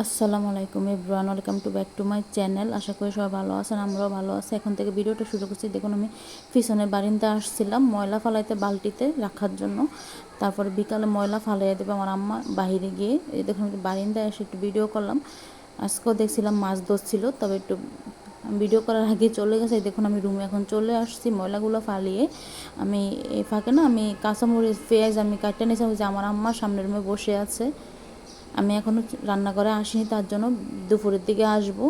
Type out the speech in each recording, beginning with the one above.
আসসালামু আলাইকুম everyone, welcome to back to my channel. আশা করি সবাই ভালো আছেন, আমরাও ভালো আছি। এখন থেকে ভিডিওটা শুরু করছি। দেখুন, আমি পিছনে বারিন্দা আসছিলাম, ময়লা ফালাইতে বালতিতে রাখার জন্য। তারপরে বিকালে ময়লা ফালাইয়া দেবে আমার আম্মা বাইরে গিয়ে। এই দেখুন বারিন্দায় এসে একটু ভিডিও করলাম। আজকেও দেখছিলাম মাছ ধরছিল, তবে একটু ভিডিও করার আগে চলে গেছে। দেখুন, আমি রুমে এখন চলে আসছি, ময়লাগুলো ফালিয়ে। আমি ফাঁকে না, আমি কাঁচামরিচ, পেঁয়াজ আমি কাটতে নিয়েছি যে আমার আম্মা সামনের রুমে বসে আছে। আমি এখনও রান্নাঘরে আসিনি, তার জন্য দুপুরের দিকে আসব।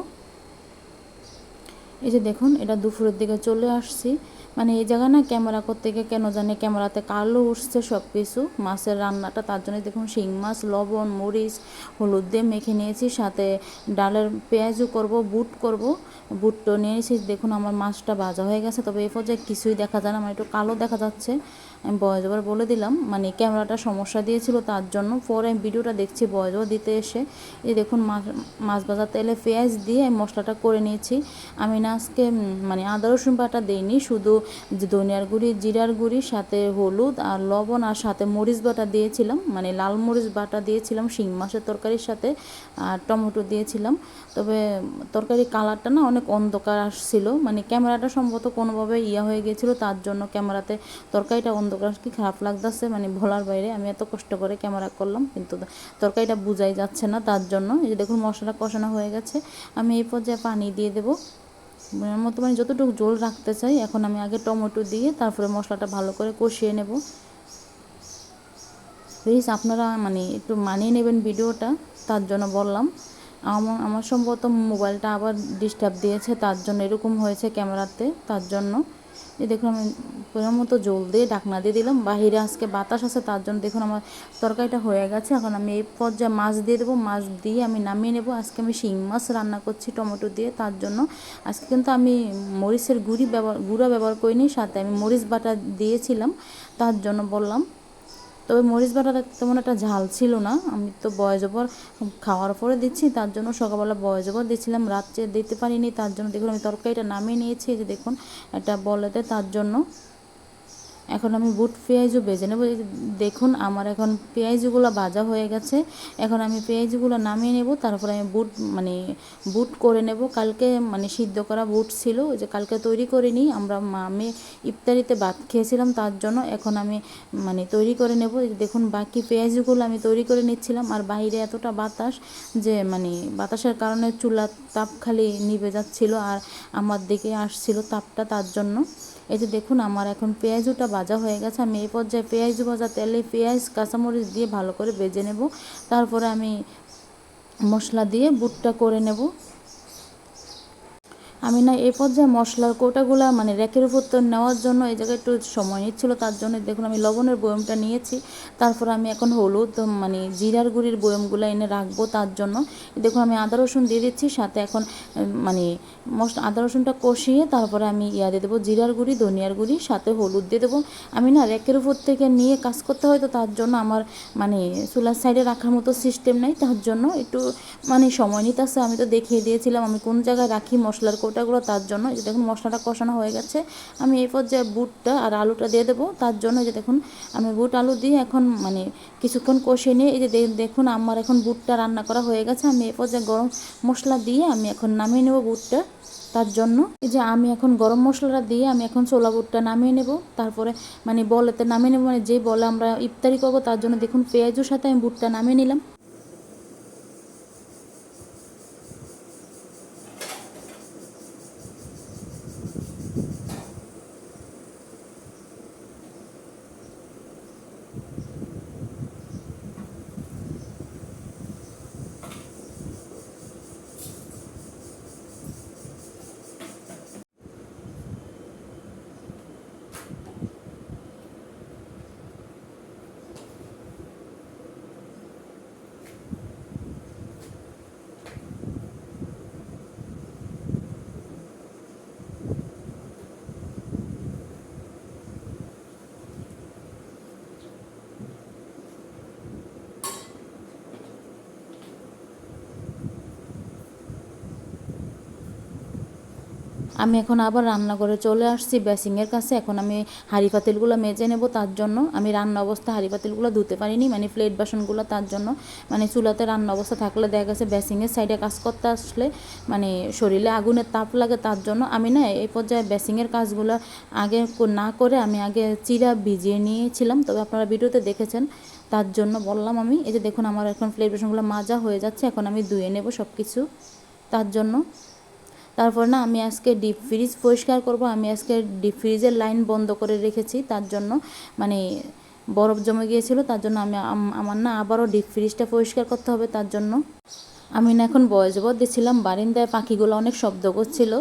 এই যে দেখুন, এটা দুপুরের দিকে চলে আসছি। মানে এই জায়গা না ক্যামেরা করতে গিয়ে কেন জানি ক্যামেরাতে কালো উঠছে সব কিছু মাছের রান্নাটা, তার জন্য দেখুন শিং মাছ, লবণ, মরিচ, হলুদ দিয়ে মেখে নিয়েছি। সাথে ডালের পেঁয়াজও করব, বুট করব। বুটটা নিয়েছি দেখুন আমার মাছটা ভাজা হয়ে গেছে। তবে এই পর্যায়ে কিছুই দেখা যায় না মানে একটু কালো দেখা যাচ্ছে। আমি বয়স ওভার বলে দিলাম মানে ক্যামেরাটা সমস্যা দিয়েছিল, তার জন্য পরে আমি ভিডিওটা দেখছি, বয়স দিতে এসে। এই দেখুন, মাছ মাছ ভাজার তেলে পেঁয়াজ দিয়ে আমি মশলাটা করে নিয়েছি। আমি না আজকে মানে আদা, রসুন বাটা দিইনি, শুধু ধনিয়ার গুঁড়ি, জিরার গুঁড়ি, সাথে হলুদ আর লবণ আর সাথে মরিচ বাটা দিয়েছিলাম মানে লাল মরিচ বাটা দিয়েছিলাম, শিং মাছের তরকারির সাথে আর টমেটো দিয়েছিলাম। তবে তরকারি কালারটা না অনেক অন্ধকার আসছিল মানে ক্যামেরাটা সম্ভবত কোনোভাবে ইয়া হয়ে গেছিল তার জন্য ক্যামেরাতে তরকারিটা অন্ধকার কি খারাপ লাগতেছে? মানে ভোলার বাইরে। আমি এত কষ্ট করে ক্যামেরা করলাম, কিন্তু তরকারিটা বুঝাই যাচ্ছে না তার জন্য। এই যে দেখুন মশলাটা কষানো হয়ে গেছে। আমি এই পর্যায়ে পানি দিয়ে দেবো। মতো মানে যতটুকু জল রাখতে চাই, এখন আমি আগে টমেটো দিয়ে তারপরে মশলাটা ভালো করে কষিয়ে নেব। প্লিজ আপনারা মানে একটু মানিয়ে নেবেন ভিডিওটা, তার জন্য বললাম। আমার আমার সম্ভবত মোবাইলটা আবার ডিস্টার্ব দিয়েছে, তার জন্য এরকম হয়েছে ক্যামেরাতে, তার জন্য। এই দেখুন আমি পরিমাণ মতো জল দিয়ে ঢাকনা দিয়ে দিলাম। বাহিরে আজকে বাতাস আছে, তার জন্য দেখুন আমার তরকারিটা হয়ে গেছে। এখন আমি এই পর্যায়ে মাছ দিয়ে দেবো। মাছ দিয়ে আমি নামিয়ে নেব। আজকে আমি শিং মাছ রান্না করছি টমেটো দিয়ে, তার জন্য আজকে কিন্তু আমি মরিচের গুঁড়ি ব্যবহার, গুঁড়া ব্যবহার করিনি, সাথে আমি মরিচ বাটা দিয়েছিলাম, তার জন্য বললাম। তবে মরিচ বাটাটা তেমন একটা ঝাল ছিল না। আমি তো বয়স ওপর খাওয়ার পরে দিচ্ছি, তার জন্য সকালবেলা বয়স ওপর দিচ্ছিলাম, রাত্রে দিতে পারিনি, তার জন্য দেখুন আমি তরকারিটা নামিয়ে নিয়েছি যে দেখুন একটা বলেতে তার জন্য। এখন আমি বুট পেঁয়াজও বেজে নেব। দেখুন, আমার এখন পেঁয়াজগুলো ভাজা হয়ে গেছে। এখন আমি পেঁয়াজগুলো নামিয়ে নেব, তারপরে আমি বুট মানে বুট করে নেব। কালকে মানে সিদ্ধ করা বুট ছিল, ওই যে কালকে তৈরি করে নিই আমরা আমি ইফতারিতে ভাত খেয়েছিলাম, তার জন্য এখন আমি মানে তৈরি করে নেব। দেখুন, বাকি পেঁয়াজগুলো আমি তৈরি করে নিচ্ছিলাম। আর বাইরে এতটা বাতাস যে মানে বাতাসের কারণে চুলার তাপ খালি নিভে যাচ্ছিল, আর আমার দিকে আসছিল তাপটা তার জন্য। এই যে দেখুন, আমার এখন পেঁয়াজুটা ভাজা হয়ে গেছে। আমি এই পর্যায়ে পেঁয়াজ ভাজা তেলে পেঁয়াজ, কাঁচামরিচ দিয়ে ভালো করে বেজে নেব। তারপরে আমি মশলা দিয়ে বুটটা করে নেব। আমি না এই পর্যায়ে মশলার কোটাগুলো মানে র্যাকের উপর তো নেওয়ার জন্য এই জায়গায় একটু সময় নিচ্ছিলো, তার জন্য দেখুন আমি লবণের বয়মটা নিয়েছি, তারপর আমি এখন হলুদ মানে জিরার গুঁড়ির বয়মগুলো এনে রাখব তার জন্য। দেখুন আমি আদা রসুন দিয়ে দিচ্ছি, সাথে এখন মানে মশলা আদা রসুনটা কষিয়ে তারপরে আমি ইয়া দিয়ে দেবো জিরার গুঁড়ি, ধনিয়ার গুঁড়ি, সাথে হলুদ দিয়ে দেবো। আমি না র্যাকের উপর থেকে নিয়ে কাজ করতে হয় তো তার জন্য আমার মানে চুলার সাইডে রাখার মতো সিস্টেম নেই, তার জন্য একটু মানে সময় নিতে আমি তো দেখিয়ে দিয়েছিলাম আমি কোন জায়গায় রাখি মশলার ওটাগুলো তার জন্য, এই যে দেখুন মশলাটা কষানো হয়ে গেছে। আমি এই পর্যায়ে বুটটা আর আলুটা দিয়ে দেবো। তার জন্য যে দেখুন, আমি বুট আলু দিয়ে এখন মানে কিছুক্ষণ কষিয়ে নিয়ে এই যে দেখুন আমার এখন বুটটা রান্না করা হয়ে গেছে। আমি এই পর্যায়ে গরম মশলা দিয়ে আমি এখন নামিয়ে নেব বুটটা তার জন্য। এই যে আমি এখন গরম মশলাটা দিয়ে আমি এখন ছোলা বুটটা নামিয়ে নেব। তারপরে মানে বলেতে নামিয়ে নেব মানে যে বলে আমরা ইফতারি করব তার জন্য দেখুন পেঁয়াজুর সাথে আমি বুটটা নামিয়ে নিলাম। আমি এখন আবার রান্নাঘরে চলে আসছি বেসিংয়ের কাছে। এখন আমি হাঁড়ি পাতিলগুলো মেজে নেব তার জন্য। আমি রান্না অবস্থা হাঁড়ি পাতিলগুলো ধুতে পারিনি মানে প্লেট বাসনগুলো তার জন্য। মানে চুলাতে রান্না অবস্থা থাকলে দেখা গেছে বেসিংয়ের সাইডে কাজ করতে আসলে মানে শরীরে আগুনের তাপ লাগে তার জন্য। আমি না এই পর্যায়ে বেসিংয়ের কাজগুলো আগে না করে আমি আগে চিরা ভিজিয়ে নিয়েছিলাম। তবে আপনারা ভিডিওতে দেখেছেন, তার জন্য বললাম আমি, এই যে দেখুন আমার এখন প্লেট বাসনগুলো মাজা হয়ে যাচ্ছে, এখন আমি ধুয়ে নেব সব কিছু তার জন্য। তারপর না আমি আজকে ডিপ ফ্রিজ পরিষ্কার করব। আমি আজকে ডিপ ফ্রিজের লাইন বন্ধ করে রেখেছি, তার জন্য মানে বরফ জমে গিয়েছিল, তার জন্য আমি আমার না আবারও ডিপ ফ্রিজটা পরিষ্কার করতে হবে, তার জন্য। আমি না এখন বয়স জবর দিচ্ছিলাম বারিন্দায় পাখিগুলো অনেক শব্দ করছিল।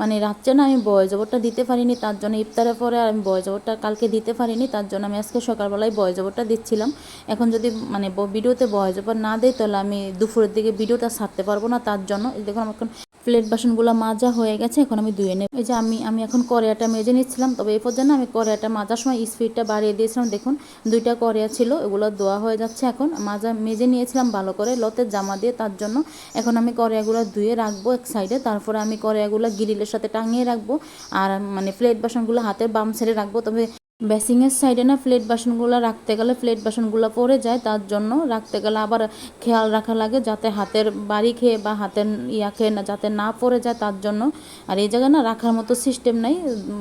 মানে রাত্রে না আমি বয়স জবরটা দিতে পারিনি, তার জন্য ইফতারের পরে আমি বয়স জবরটা কালকে দিতে পারিনি, তার জন্য আমি আজকে সকালবেলায় বয়স জবরটা দিচ্ছিলাম। এখন যদি মানে ভিডিওতে বয়স জবর না দেয়, তাহলে আমি দুপুরের দিকে ভিডিওটা ছাড়তে পারব না তার জন্য। দেখুন আমার এখন প্লেট বাসনগুলো মাজা হয়ে গেছে, এখন আমি ধুয়ে নেব। এই যে আমি আমি এখন কড়াইটা মেজে নিচ্ছিলাম, তবে এই পর্যন্ত আমি কড়াইটা মাজার সময় স্পিডটা বাড়িয়ে দিয়েছিলাম। দেখুন, দুইটা কড়াইয়া ছিল, এগুলো ধোয়া হয়ে যাচ্ছে এখন। মাজা মেজে নিয়েছিলাম ভালো করে লতের জামা দিয়ে, তার জন্য এখন আমি কড়াইগুলো ধুয়ে রাখব এক সাইডে তারপরে আমি কড়াইগুলো গ্রিলের সাথে টাঙিয়ে রাখব। আর মানে প্লেট বাসনগুলো হাতের বাম সাইডে রাখব, তবে বেসিংয়ের সাইডে না প্লেট বাসনগুলো রাখতে গেলে প্লেট বাসনগুলো পড়ে যায়, তার জন্য রাখতে গেলে আবার খেয়াল রাখা লাগে যাতে হাতের বাড়ি খেয়ে বা হাতের ইয়া খেয়ে না যাতে না পড়ে যায় তার জন্য। আর এই জায়গায় না রাখার মতো সিস্টেম নাই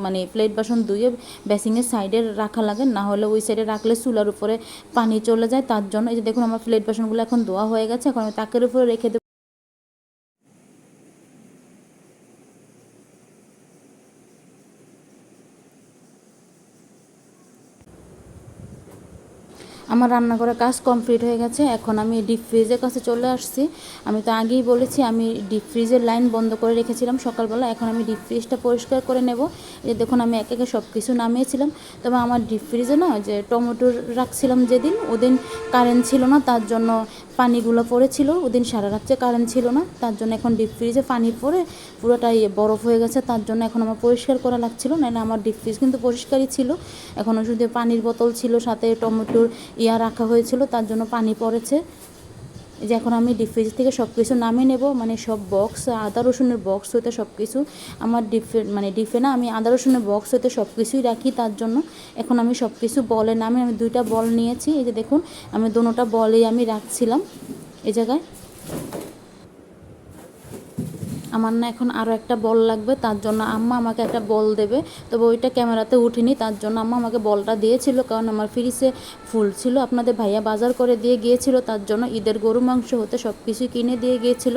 মানে প্লেট বাসন ধুয়ে বেসিংয়ের সাইডে রাখা লাগে, না হলে ওই সাইডে রাখলে চুলার উপরে পানি চলে যায় তার জন্য। এই যে দেখুন আমার প্লেট বাসনগুলো এখন ধোয়া হয়ে গেছে, এখন আমি তাকের উপরে রেখে দেবো রান্না করার কাজ কমপ্লিট হয়ে গেছে, এখন আমি ডিপ ফ্রিজের কাছে চলে আসছি। আমি তো আগেই বলেছি, আমি ডিপ ফ্রিজের লাইন বন্ধ করে রেখেছিলাম সকালবেলা, এখন আমি ডিপ ফ্রিজটা পরিষ্কার করে নেব। যে দেখুন, আমি এক একে সব কিছু নামিয়েছিলাম। তবে আমার ডিপ ফ্রিজে না যে টমেটোর রাখছিলাম যেদিন, ওদিন কারেন্ট ছিল না, তার জন্য পানিগুলো পড়েছিল, ওদিন সারা রাত্রে কারেন্ট ছিল না, তার জন্য এখন ডিপ ফ্রিজে পানি পড়ে পুরোটাই বরফ হয়ে গেছে, তার জন্য এখন আমার পরিষ্কার করা লাগছিল নাহলে আমার ডিপ ফ্রিজ কিন্তু পরিষ্কারই ছিল, এখন ওষুধে পানির বোতল ছিল, সাথে টমেটোর ইয়া রাখা হয়েছিল, তার জন্য পানি পড়েছে। যে এখন আমি ডিপ ফ্রিজ থেকে সব কিছু নামিয়ে নেব মানে সব বক্স আদা রসুনের বক্স হইতে সব কিছু আমার ডিফে মানে ডিফে না আমি আদা রসুনের বক্স হইতে সব কিছুই রাখি, তার জন্য এখন আমি সব কিছু বলে নামে আমি দুইটা বল নিয়েছি। এই যে দেখুন, আমি দুটা বলেই আমি রাখছিলাম এই জায়গায়। আমার না এখন আরও একটা বল লাগবে, তার জন্য আম্মা আমাকে একটা বল দেবে। তবে ওইটা ক্যামেরাতে উঠিনি, তার জন্য আম্মা আমাকে বলটা দিয়েছিল, কারণ আমার ফ্রিজে ফুল ছিল। আপনাদের ভাইয়া বাজার করে দিয়ে গিয়েছিল, তার জন্য ঈদের গরু মাংস হতে সব কিছু কিনে দিয়ে গিয়েছিল।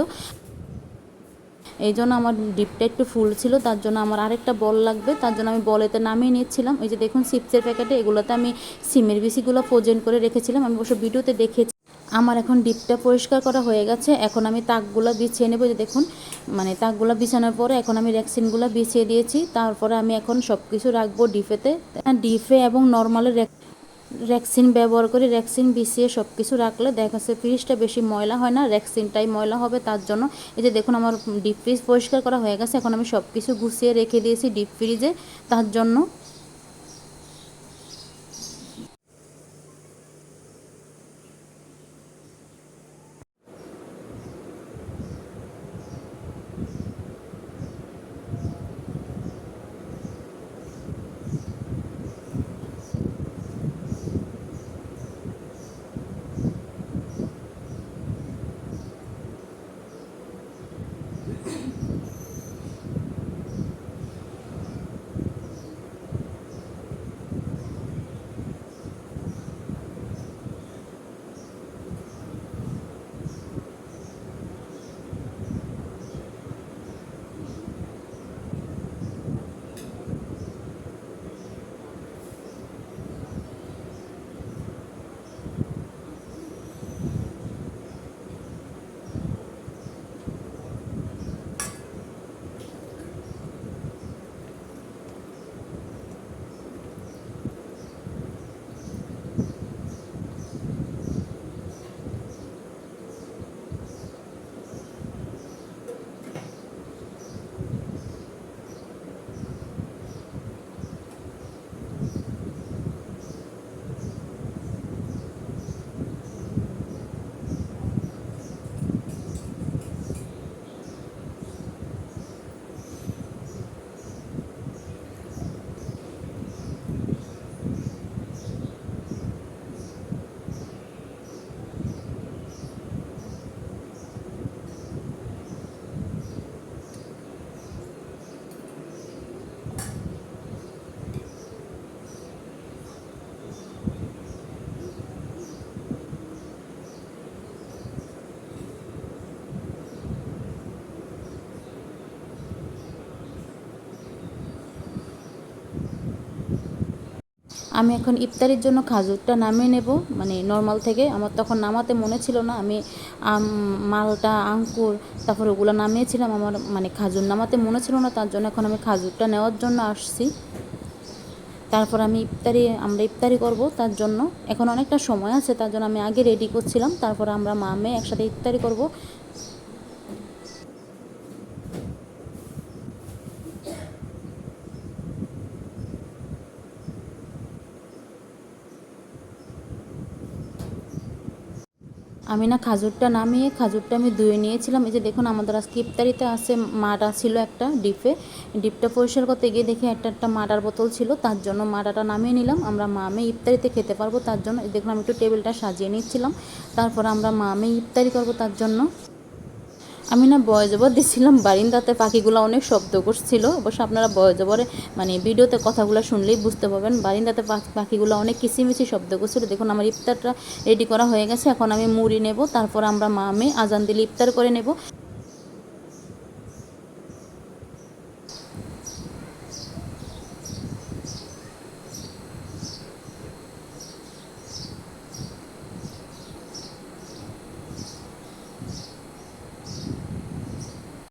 এই জন্য আমার ডিপটা একটু ফুল ছিল, তার জন্য আমার আরেকটা বল লাগবে, তার জন্য আমি বলেতে নামিয়ে নিচ্ছিলাম এই যে দেখুন চিপসের প্যাকেটে এগুলোতে আমি সিমের বিসিগুলো ফোজেন করে রেখেছিলাম। আমি অবশ্য ভিডিওতে দেখেছি। আমার এখন ডিপটা পরিষ্কার করা হয়ে গেছে। এখন আমি তাকগুলো বিছিয়ে নেব। যে দেখুন মানে তাকগুলো বিছানোর পরে এখন আমি র্যাক্সিনগুলো বিছিয়ে দিয়েছি। তারপরে আমি এখন সব কিছু রাখব ডিফেতে ডিফে এবং নর্মালের র্যাক্সিন ব্যবহার করে র্যাক্সিন বিছিয়ে সব কিছু রাখলে দেখা যাচ্ছে ফ্রিজটা বেশি ময়লা হয় না র্যাক্সিনটাই ময়লা হবে তার জন্য। এই যে দেখুন, আমার ডিপ ফ্রিজ পরিষ্কার করা হয়ে গেছে। এখন আমি সব কিছু গুছিয়ে রেখে দিয়েছি ডিপ ফ্রিজে তার জন্য। আমি এখন ইফতারির জন্য খাজুরটা নামিয়ে নেব মানে নর্মাল থেকে। আমার তখন নামাতে মনে ছিল না, আমি মালটা, আঙ্কুর, তারপর ওগুলো নামিয়েছিলাম। আমার মানে খাজুর নামাতে মনে ছিল না, তার জন্য এখন আমি খাজুরটা নেওয়ার জন্য আসছি। তারপর আমি ইফতারি, আমরা ইফতারি করব তার জন্য। এখন অনেকটা সময় আছে, তার জন্য আমি আগে রেডি করছিলাম। তারপর আমরা মা, মেয়ে একসাথে ইফতারি করব। আমি না খাজুরটা নামিয়ে, খাজুরটা আমি ধুয়ে নিয়েছিলাম। এই যে দেখুন, আমাদের আজকে ইফতারিতে আসে মাটা ছিল একটা ডিপে ডিপটা পরিষ্কার করতে গিয়ে দেখি একটা একটা মাটার বোতল ছিল, তার জন্য মাটাটা নামিয়ে নিলাম। আমরা মামে ইফতারিতে খেতে পারব তার জন্য। দেখুন, আমি একটু টেবিলটা সাজিয়ে নিচ্ছিলাম। তারপর আমরা মামে ইফতারি করব তার জন্য। আমি না বয়জবর দিছিলাম বারিন্দাতে পাখিগুলো অনেক শব্দ করছিল। অবশ্য আপনারা বয়জবরে মানে ভিডিওতে কথাগুলো শুনলেই বুঝতে পারবেন। বারিন্দাতে পাখি- পাখিগুলো অনেক কিচিমিচি শব্দ করছিল। দেখুন আমার ইফতারটা রেডি করা হয়ে গেছে। এখন আমি মুড়ি নেব, তারপর আমরা মা মেয়ে আজান দিলে ইফতার করে নেব।